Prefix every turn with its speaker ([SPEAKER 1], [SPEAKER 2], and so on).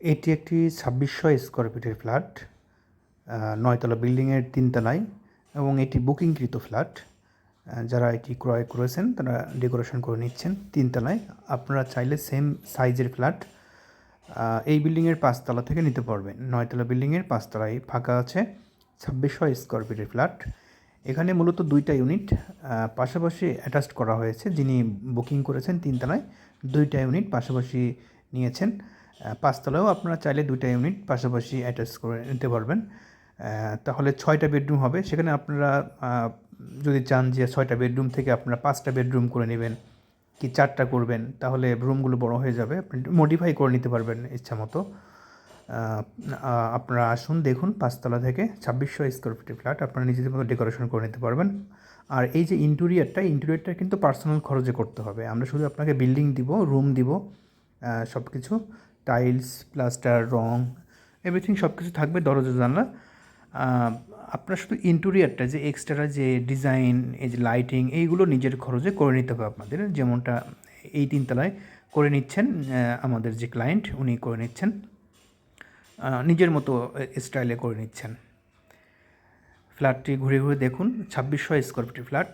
[SPEAKER 1] এটি একটি ছাব্বিশশো স্কোয়ার ফিটের ফ্ল্যাট নয়তলা বিল্ডিংয়ের তিনতলায় এবং এটি বুকিংকৃত ফ্ল্যাট যারা এটি ক্রয় করেছেন, তারা ডেকোরেশন করে নিচ্ছেন তিনতলায়। আপনারা চাইলে সেম সাইজের ফ্ল্যাট এই বিল্ডিংয়ের পাঁচতলা থেকে নিতে পারবেন। নয়তলা বিল্ডিংয়ের পাঁচতলায় ফাঁকা আছে ছাব্বিশশো স্কোয়ার ফিটের ফ্ল্যাট এখানে মূলত দুইটা ইউনিট পাশাপাশি অ্যাটাচড করা হয়েছে। যিনি বুকিং করেছেন তিনতলায়, দুইটা ইউনিট পাশাপাশি নিয়েছেন। আহ, পাঁচতলায়ও আপনারা চাইলে দুইটা ইউনিট পাশাপাশি অ্যাটাচ করে নিতে পারবেন। তাহলে ছয়টা বেডরুম হবে। সেখানে আপনারা যদি চান যে ছয়টা বেডরুম থেকে আপনারা পাঁচটা বেডরুম করে নেবেন কি চারটা করবেন তাহলে রুমগুলো বড় হয়ে যাবে। আপনি মডিফাই করে নিতে পারবেন ইচ্ছা মতো। আপনারা আসুন দেখুন পাঁচতলা থেকে ছাব্বিশশো স্কোয়ার ফিটের ফ্ল্যাট আপনারা নিজেদের মতো ডেকোরেশন করে নিতে পারবেন। আর এই যে ইন্টেরিয়ারটা ইন্টেরিয়ারটা কিন্তু পার্সোনাল খরচে করতে হবে। আমরা শুধু আপনাকে বিল্ডিং দিব রুম দিব সব কিছু টাইলস প্লাস্টার রং এভরিথিং সব কিছু থাকবে দরজা, জানলা। আপনার শুধু ইন্টেরিয়ারটা যে এক্সট্রা যে ডিজাইন এই যে লাইটিং এইগুলো নিজের খরচে করে নিতে হবে আপনাদের। যেমনটা এই তিনতলায় করে নিচ্ছেন আমাদের যে ক্লায়েন্ট উনি করে নিচ্ছেন। নিজের মতো স্টাইলে করে নিচ্ছেন। ফ্ল্যাটটি ঘুরে ঘুরে দেখুন, ছাব্বিশশো স্কোয়ার ফিটের ফ্ল্যাট